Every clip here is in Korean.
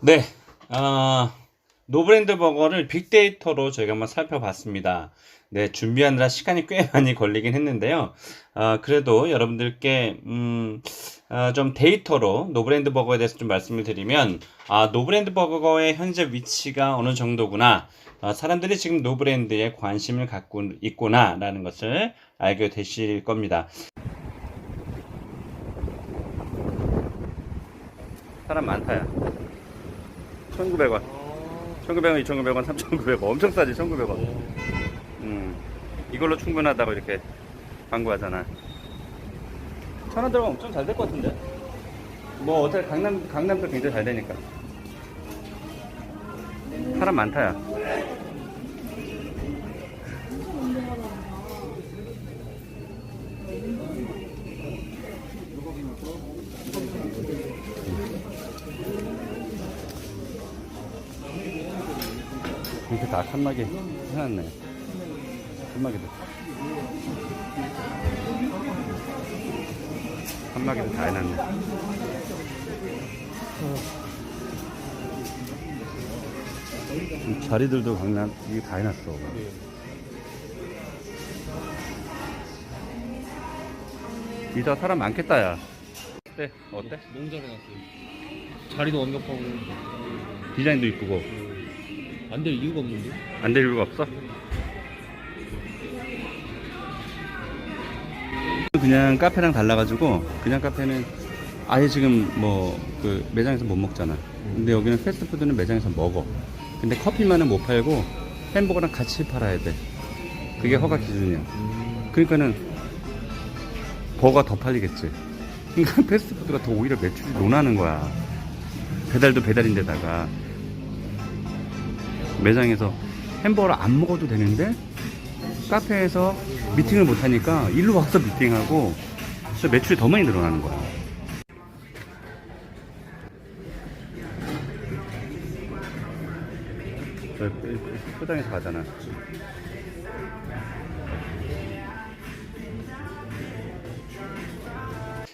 네, 아, 노브랜드 버거를 빅데이터로 저희가 한번 살펴봤습니다. 네, 준비하느라 시간이 꽤 많이 걸리긴 했는데요. 아, 그래도 여러분들께, 음, 아, 좀 데이터로 노브랜드 버거에 대해서 좀 말씀을 드리면, 아, 노브랜드 버거의 현재 위치가 어느 정도구나, 아, 사람들이 지금 노브랜드에 관심을 갖고 있구나라는 것을 알게 되실 겁니다. 사람 많다 야. 1,900원. 1,900원, 2,900원, 3,900원. 엄청 싸지, 1,900원. 음, 이걸로 충분하다고 이렇게 광고하잖아. 천원 들어가면 엄청 잘 될 것 같은데? 뭐, 어차피 강남, 강남도 굉장히 잘 되니까. 사람 많다 야. 이렇게 다 칸막이 해놨네. 칸막이도. 칸막이도 다 해놨네. 이 자리들도 강남, 이게 다 해놨어. 이따 사람 많겠다, 야. 어때? 어때? 너무 잘해놨어요. 자리도 완벽하고 디자인도 이쁘고. 안 될 이유가 없는데? 안 될 이유가 없어? 그냥 카페랑 달라가지고 그냥 카페는 아예 지금 뭐 그 매장에서 못 먹잖아. 근데 여기는 패스트푸드는 매장에서 먹어. 근데 커피만은 못 팔고 햄버거랑 같이 팔아야 돼. 그게 허가 기준이야. 그러니까는 버거가 더 팔리겠지. 그러니까 패스트푸드가 더 오히려 매출이 논하는 거야. 배달도 배달인데다가 매장에서 햄버거를 안 먹어도 되는데 카페에서 미팅을 못 하니까 일로 와서 미팅하고 그래서 매출이 더 많이 늘어나는 거야. 저 포장해서 가잖아.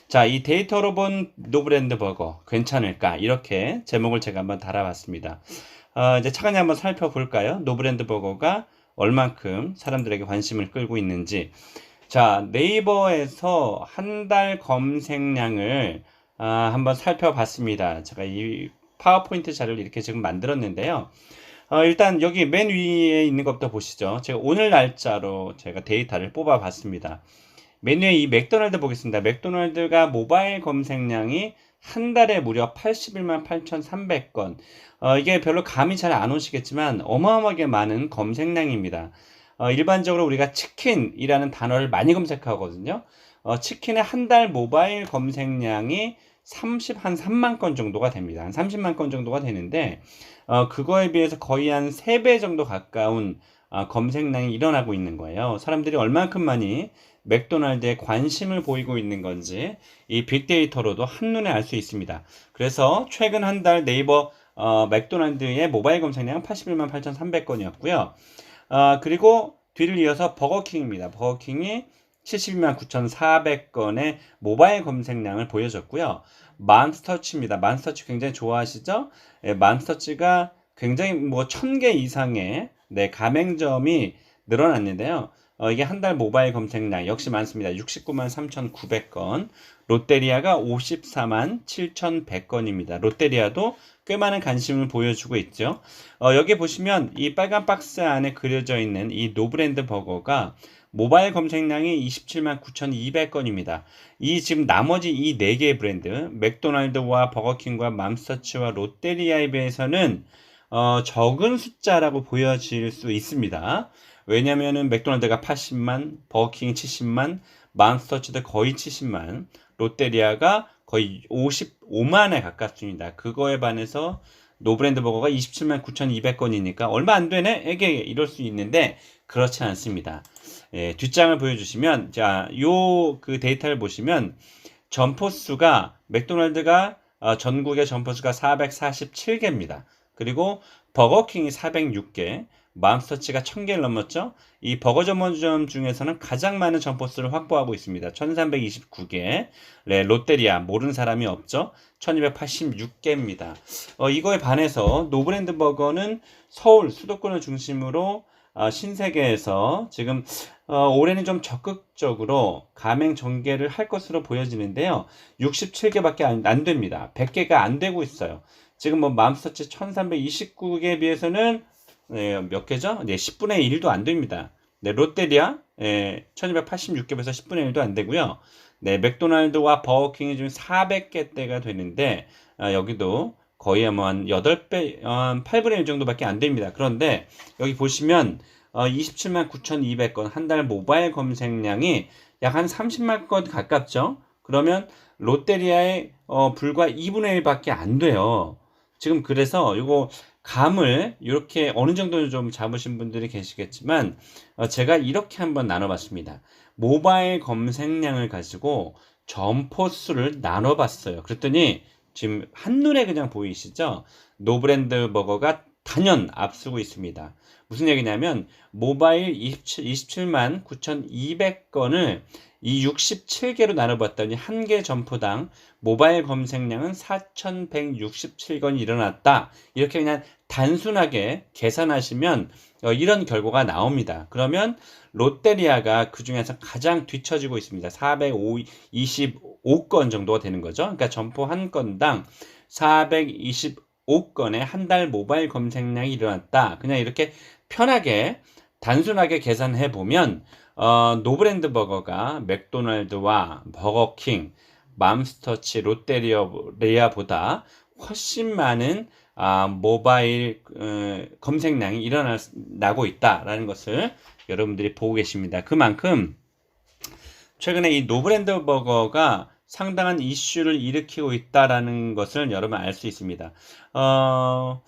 자, 이 데이터로 본 노브랜드 버거 괜찮을까? 이렇게 제목을 제가 한번 달아봤습니다. 어, 이제 차근히 한번 살펴볼까요? 노브랜드 버거가 얼만큼 사람들에게 관심을 끌고 있는지. 자, 네이버에서 한 달 검색량을 아, 한번 살펴봤습니다. 제가 이 파워포인트 자료를 이렇게 지금 만들었는데요. 어, 일단 여기 맨 위에 있는 것부터 보시죠. 제가 오늘 날짜로 제가 데이터를 뽑아봤습니다. 맨 위에 이 맥도날드 보겠습니다. 맥도날드가 모바일 검색량이 한 달에 무려 81만 8,300건. 어, 이게 별로 감이 잘 안 오시겠지만 어마어마하게 많은 검색량입니다. 어, 일반적으로 우리가 치킨이라는 단어를 많이 검색하거든요. 어, 치킨의 한 달 모바일 검색량이 30, 한 3만 건 정도가 됩니다. 한 30만 건 정도가 되는데, 어, 그거에 비해서 거의 한 3배 정도 가까운 어, 검색량이 일어나고 있는 거예요. 사람들이 얼만큼 많이 맥도날드에 관심을 보이고 있는 건지 이 빅데이터로도 한눈에 알 수 있습니다. 그래서 최근 한 달 네이버 어, 맥도날드의 모바일 검색량 81만 8,300건이었고요. 어, 그리고 뒤를 이어서 버거킹입니다. 버거킹이 72만 9,400건의 모바일 검색량을 보여줬고요. 만스터치입니다. 만스터치 굉장히 좋아하시죠? 예, 만스터치가 굉장히 뭐 1000개 이상의 네, 가맹점이 늘어났는데요. 어, 이게 한 달 모바일 검색량 역시 많습니다. 69만 3,900건. 롯데리아가 54만 7,100건입니다. 롯데리아도 꽤 많은 관심을 보여주고 있죠. 어, 여기 보시면 이 빨간 박스 안에 그려져 있는 이 노브랜드 버거가 모바일 검색량이 27만 9,200건입니다. 이 지금 나머지 이네 개의 브랜드, 맥도날드와 버거킹과 맘스터치와 롯데리아에 비해서는 어, 적은 숫자라고 보여질 수 있습니다. 왜냐면은 맥도날드가 80만, 버거킹이 70만, 맘스터치도 거의 70만, 롯데리아가 거의 55만에 가깝습니다. 그거에 반해서 노브랜드 버거가 27만 9,200건이니까 얼마 안 되네? 에게 이럴 수 있는데 그렇지 않습니다. 예, 뒷장을 보여주시면 자, 요 그 데이터를 보시면 점포 수가 맥도날드가 어, 전국의 점포 수가 447개입니다. 그리고 버거킹이 406개, 맘스터치가 1000개를 넘었죠. 이 버거 전문점 중에서는 가장 많은 점포수를 확보하고 있습니다. 1329개. 네, 롯데리아 모르는 사람이 없죠. 1286개입니다. 어, 이거에 반해서 노브랜드 버거는 서울 수도권을 중심으로 어, 신세계에서 지금 어, 올해는 좀 적극적으로 가맹 전개를 할 것으로 보여지는데요. 67개밖에 안, 안 됩니다. 100개가 안 되고 있어요. 지금 뭐 맘스터치 1329개에 비해서는 네, 몇 개죠? 네, 10분의 1도 안 됩니다. 네, 롯데리아 예, 1286개에서 10분의 1도 안 되고요. 네, 맥도날드와 버거킹이 지금 400개대가 되는데 아, 여기도 거의 뭐한 8배, 어, 8분의 1 정도밖에 안 됩니다. 그런데 여기 보시면 어, 27만 9,200건 한 달 모바일 검색량이 약 한 30만 건 가깝죠. 그러면 롯데리아의 어, 불과 2분의 1밖에 안 돼요. 지금 그래서 이거 감을 이렇게 어느 정도 좀 잡으신 분들이 계시겠지만 어, 제가 이렇게 한번 나눠봤습니다. 모바일 검색량을 가지고 점포 수를 나눠봤어요. 그랬더니 지금 한눈에 그냥 보이시죠? 노브랜드 버거가 단연 앞서고 있습니다. 무슨 얘기냐면 모바일 27, 27만 9,200건을 이 67개로 나눠봤더니 한 개 점포당 모바일 검색량은 4,167건이 일어났다. 이렇게 그냥 단순하게 계산하시면 어, 이런 결과가 나옵니다. 그러면 롯데리아가 그 중에서 가장 뒤처지고 있습니다. 425건 정도가 되는 거죠. 그러니까 점포 한 건당 425건의 한 달 모바일 검색량이 일어났다. 그냥 이렇게 편하게 단순하게 계산해 보면 어, 노브랜드 버거가 맥도날드와 버거킹, 맘스터치, 롯데리아보다 훨씬 많은 아, 모바일 어, 검색량이 일어나고 있다라는 것을 여러분들이 보고 계십니다. 그만큼 최근에 이 노브랜드 버거가 상당한 이슈를 일으키고 있다라는 것을 여러분 알 수 있습니다. 어,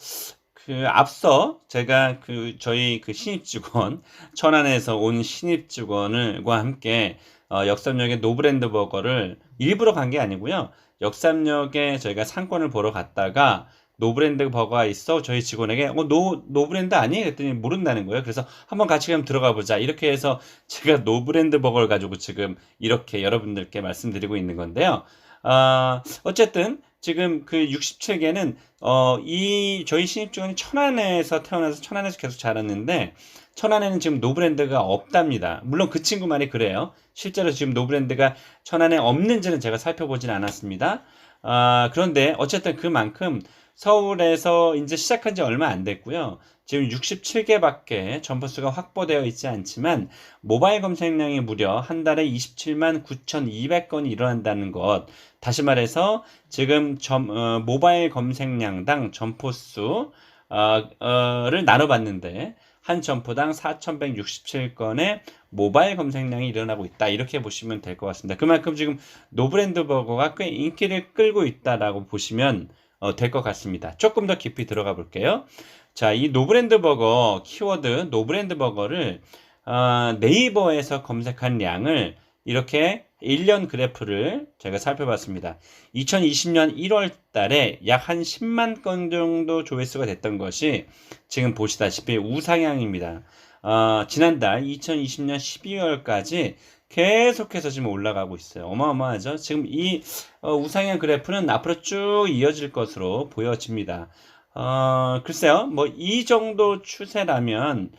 그 앞서 제가 그 저희 그 신입 직원 천안에서 온 신입 직원을과 함께 어, 역삼역의 노브랜드 버거를 일부러 간 게 아니고요. 역삼역에 저희가 상권을 보러 갔다가 노브랜드 버거가 있어 저희 직원에게 어, 노, 노브랜드 아니? 그랬더니 모른다는 거예요. 그래서 한번 같이 그럼 들어가 보자. 이렇게 해서 제가 노브랜드 버거를 가지고 지금 이렇게 여러분들께 말씀드리고 있는 건데요. 아, 어쨌든 지금 그 67개는 어, 이 저희 신입 직원이 천안에서 태어나서 천안에서 계속 자랐는데 천안에는 지금 노브랜드가 없답니다. 물론 그 친구 말이 그래요. 실제로 지금 노브랜드가 천안에 없는지는 제가 살펴보진 않았습니다. 아, 그런데 어쨌든 그만큼 서울에서 이제 시작한 지 얼마 안 됐고요. 지금 67개밖에 점포수가 확보되어 있지 않지만 모바일 검색량이 무려 한 달에 27만 9,200건이 일어난다는 것. 다시 말해서 지금 점, 어, 모바일 검색량당 점포수 어, 를 나눠봤는데 한 점포당 4,167건의 모바일 검색량이 일어나고 있다. 이렇게 보시면 될 것 같습니다. 그만큼 지금 노브랜드 버거가 꽤 인기를 끌고 있다라고 보시면 어, 될 것 같습니다. 조금 더 깊이 들어가 볼게요. 자, 이 노브랜드 버거 키워드 노브랜드 버거를 어, 네이버에서 검색한 양을 이렇게 1년 그래프를 제가 살펴봤습니다. 2020년 1월 달에 약 한 10만 건 정도 조회수가 됐던 것이 지금 보시다시피 우상향입니다. 어, 지난달 2020년 12월까지 계속해서 지금 올라가고 있어요. 어마어마하죠? 지금 이 어, 우상향 그래프는 앞으로 쭉 이어질 것으로 보여집니다. 어, 글쎄요, 뭐 이 정도 추세라면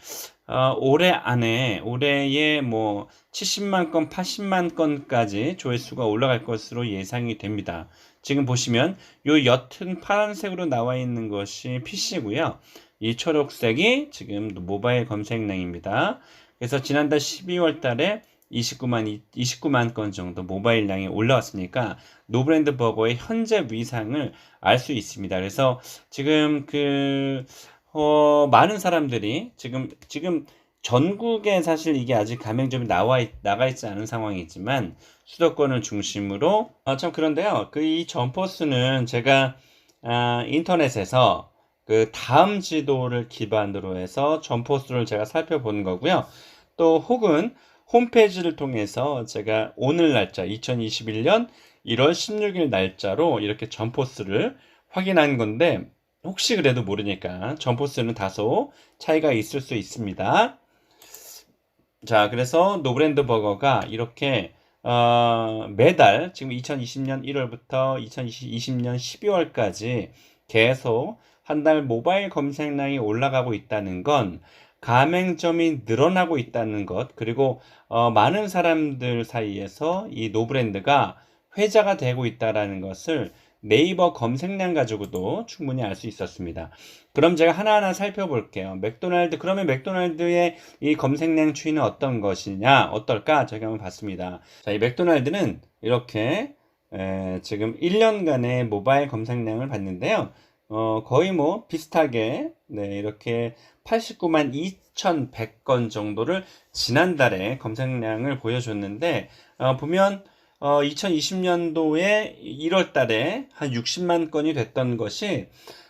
어, 올해 안에 올해에 뭐 70만 건, 80만 건까지 조회수가 올라갈 것으로 예상이 됩니다. 지금 보시면 요 옅은 파란색으로 나와 있는 것이 PC고요. 이 초록색이 지금 모바일 검색량입니다. 그래서 지난달 12월 달에 29만 29만 건 정도 모바일량이 올라왔으니까 노브랜드 버거의 현재 위상을 알 수 있습니다. 그래서 지금 그 어, 많은 사람들이 지금 지금 전국에 사실 이게 아직 가맹점이 나와 있, 나가 있지 않은 상황이지만 수도권을 중심으로 어, 참 그런데요. 그 이 점포수는 제가 아, 인터넷에서 그 다음 지도를 기반으로 해서 점포수를 제가 살펴본 거고요. 또 혹은 홈페이지를 통해서 제가 오늘 날짜 2021년 1월 16일 날짜로 이렇게 점포수를 확인한 건데 혹시 그래도 모르니까 점포수는 다소 차이가 있을 수 있습니다. 자, 그래서 노브랜드 버거가 이렇게 어, 매달 지금 2020년 1월부터 2020년 12월까지 계속 한 달 모바일 검색량이 올라가고 있다는 건 가맹점이 늘어나고 있다는 것, 그리고 어, 많은 사람들 사이에서 이 노브랜드가 회자가 되고 있다라는 것을 네이버 검색량 가지고도 충분히 알 수 있었습니다. 그럼 제가 하나하나 살펴볼게요. 맥도날드, 그러면 맥도날드의 이 검색량 추이는 어떤 것이냐, 어떨까? 제가 한번 봤습니다. 자, 이 맥도날드는 이렇게 에, 지금 1년간의 모바일 검색량을 봤는데요. 어, 거의 뭐 비슷하게 네, 이렇게 89만 2,100건 정도를 지난달에 검색량을 보여줬는데 어, 보면 어, 2020년도에 1월 달에 한 60만 건이 됐던 것이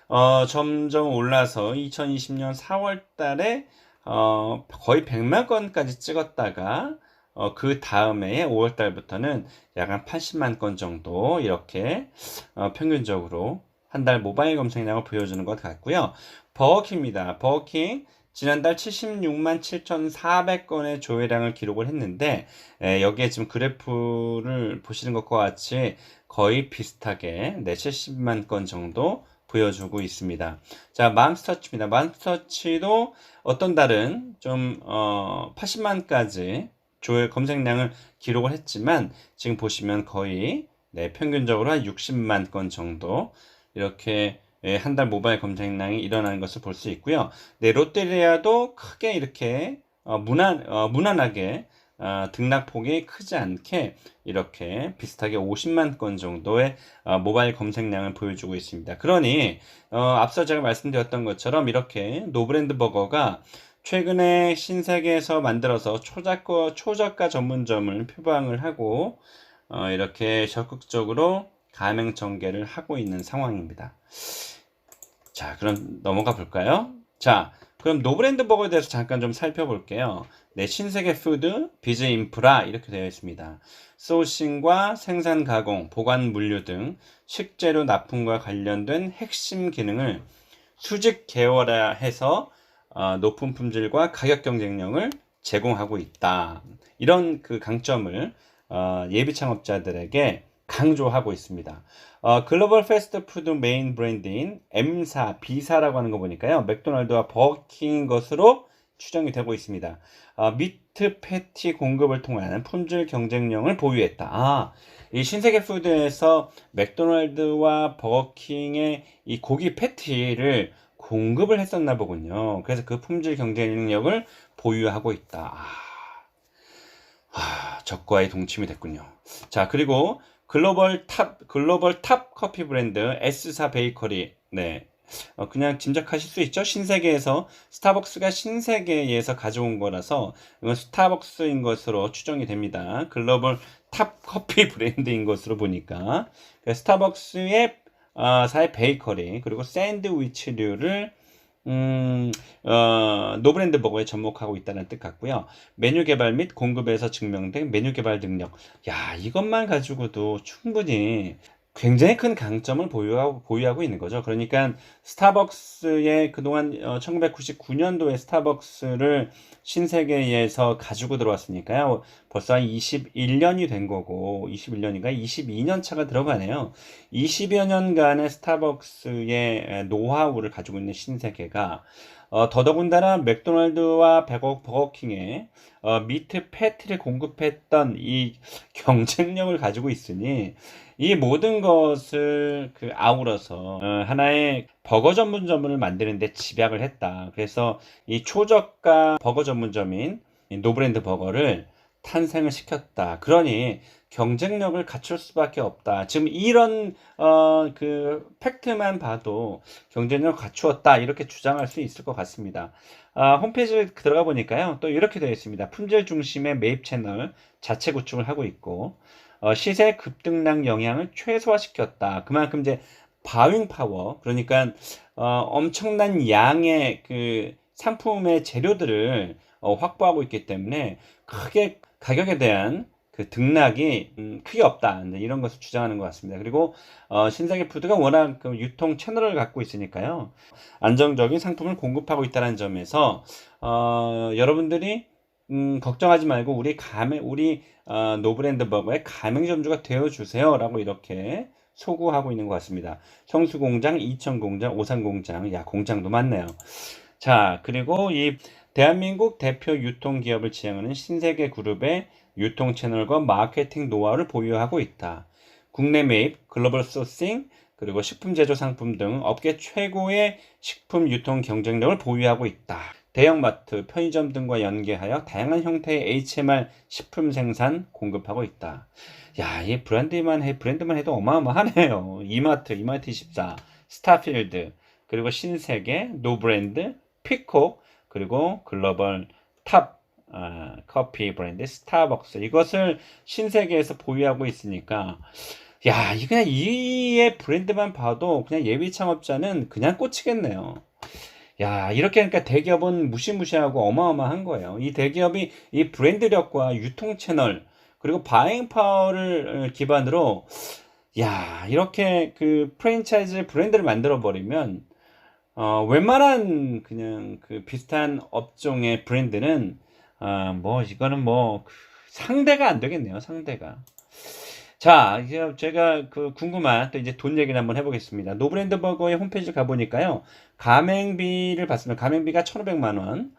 어, 점점 올라서 2020년 4월 달에 어, 거의 100만 건까지 찍었다가 어, 그 다음에 5월 달부터는 약 한 80만 건 정도 이렇게 어, 평균적으로 한 달 모바일 검색량을 보여주는 것 같고요. 버거킹입니다. 버거킹 지난달 76만 7,400건의 조회량을 기록을 했는데 에, 여기에 지금 그래프를 보시는 것과 같이 거의 비슷하게 네, 70만 건 정도 보여주고 있습니다. 자, 맘스터치입니다. 맘스터치도 어떤 달은 좀 어, 80만까지 조회 검색량을 기록을 했지만 지금 보시면 거의 네, 평균적으로 한 60만 건 정도 이렇게 예, 한달 모바일 검색량이 일어나는 것을 볼 수 있고요. 네, 롯데리아도 크게 이렇게 어, 무난 어, 무난하게 어, 등락폭이 크지 않게 이렇게 비슷하게 50만 건 정도의 어, 모바일 검색량을 보여주고 있습니다. 그러니 어, 앞서 제가 말씀드렸던 것처럼 이렇게 노브랜드 버거가 최근에 신세계에서 만들어서 초저가, 초저가 전문점을 표방을 하고 어, 이렇게 적극적으로 가맹 전개를 하고 있는 상황입니다. 자, 그럼 넘어가 볼까요? 자, 그럼 노브랜드 버거에 대해서 잠깐 좀 살펴볼게요. 네, 신세계 푸드, 비즈 인프라 이렇게 되어 있습니다. 소싱과 생산 가공, 보관 물류 등 식재료 납품과 관련된 핵심 기능을 수직 계열화해서 어, 높은 품질과 가격 경쟁력을 제공하고 있다. 이런 그 강점을 어, 예비 창업자들에게 강조하고 있습니다. 어, 글로벌 패스트푸드 메인 브랜드인 M사, B사라고 하는 거 보니까요. 맥도날드와 버거킹인 것으로 추정이 되고 있습니다. 어, 미트 패티 공급을 통한 품질 경쟁력을 보유했다. 아, 이 신세계 푸드에서 맥도날드와 버거킹의 이 고기 패티를 공급을 했었나 보군요. 그래서 그 품질 경쟁력을 보유하고 있다. 아, 아, 적과의 동침이 됐군요. 자, 그리고 글로벌 탑 글로벌 탑 커피 브랜드 S사 베이커리. 네. 어, 그냥 짐작하실 수 있죠. 신세계에서 스타벅스가 신세계에서 가져온 거라서 이건 스타벅스인 것으로 추정이 됩니다. 글로벌 탑 커피 브랜드인 것으로 보니까 그 스타벅스의 어, 사의 베이커리 그리고 샌드위치류를 음, 어, 노브랜드 버거에 접목하고 있다는 뜻 같고요. 메뉴 개발 및 공급에서 증명된 메뉴 개발 능력. 야, 이것만 가지고도 충분히 굉장히 큰 강점을 보유하고, 보유하고 있는 거죠. 그러니까 스타벅스의 그동안 어, 1999년도에 스타벅스를 신세계에서 가지고 들어왔으니까요. 벌써 한 21년이 된 거고, 21년인가 22년 차가 들어가네요. 20여 년간의 스타벅스의 노하우를 가지고 있는 신세계가 어, 더더군다나 맥도날드와 버거, 버거킹에 어, 미트 패티를 공급했던 이 경쟁력을 가지고 있으니 이 모든 것을 그 아우러서 어, 하나의 버거 전문점을 만드는데 집약을 했다. 그래서 이 초저가 버거 전문점인 이 노브랜드 버거를 탄생을 시켰다. 그러니 경쟁력을 갖출 수밖에 없다. 지금 이런 어, 그 팩트만 봐도 경쟁력을 갖추었다 이렇게 주장할 수 있을 것 같습니다. 아, 홈페이지에 들어가 보니까요, 또 이렇게 되어 있습니다. 품질 중심의 매입 채널 자체 구축을 하고 있고 어, 시세 급등량 영향을 최소화시켰다. 그만큼 이제 바윙 파워 그러니까 어, 엄청난 양의 그 상품의 재료들을 어, 확보하고 있기 때문에 크게 가격에 대한 그 등락이 음, 크게 없다 네, 이런 것을 주장하는 것 같습니다. 그리고 어, 신세계 푸드가 워낙 그 유통 채널을 갖고 있으니까요 안정적인 상품을 공급하고 있다는 점에서 어, 여러분들이 음, 걱정하지 말고 우리 가맹 우리 어, 노브랜드 버거의 가맹점주가 되어 주세요라고 이렇게 소구하고 있는 것 같습니다. 성수공장, 이천 공장, 오산 공장, 야 공장도 많네요. 자 그리고 이 대한민국 대표 유통 기업을 지향하는 신세계 그룹의 유통 채널과 마케팅 노하우를 보유하고 있다. 국내 매입, 글로벌 소싱, 그리고 식품 제조 상품 등 업계 최고의 식품 유통 경쟁력을 보유하고 있다. 대형마트, 편의점 등과 연계하여 다양한 형태의 HMR 식품 생산 공급하고 있다. 야, 이 브랜드만 해 브랜드만 해도 어마어마하네요. 이마트, 이마트 24, 스타필드, 그리고 신세계, 노브랜드, 피콕, 그리고 글로벌 탑 아, 커피 브랜드 스타벅스 이것을 신세계에서 보유하고 있으니까 야, 이 그냥 이의 브랜드만 봐도 그냥 예비 창업자는 그냥 꽂히겠네요. 야, 이렇게 하니까 대기업은 무시무시하고 어마어마한 거예요. 이 대기업이 이 브랜드력과 유통 채널 그리고 바잉 파워를 기반으로 야, 이렇게 그 프랜차이즈 브랜드를 만들어 버리면 어, 웬만한 그냥 그 비슷한 업종의 브랜드는 아, 뭐 이거는 뭐 상대가 안 되겠네요. 상대가. 자, 이제 제가 그 궁금한 또 이제 돈 얘기를 한번 해보겠습니다. 노브랜드 버거의 홈페이지 가보니까요. 가맹비를 봤으면 가맹비가 1,500만 원,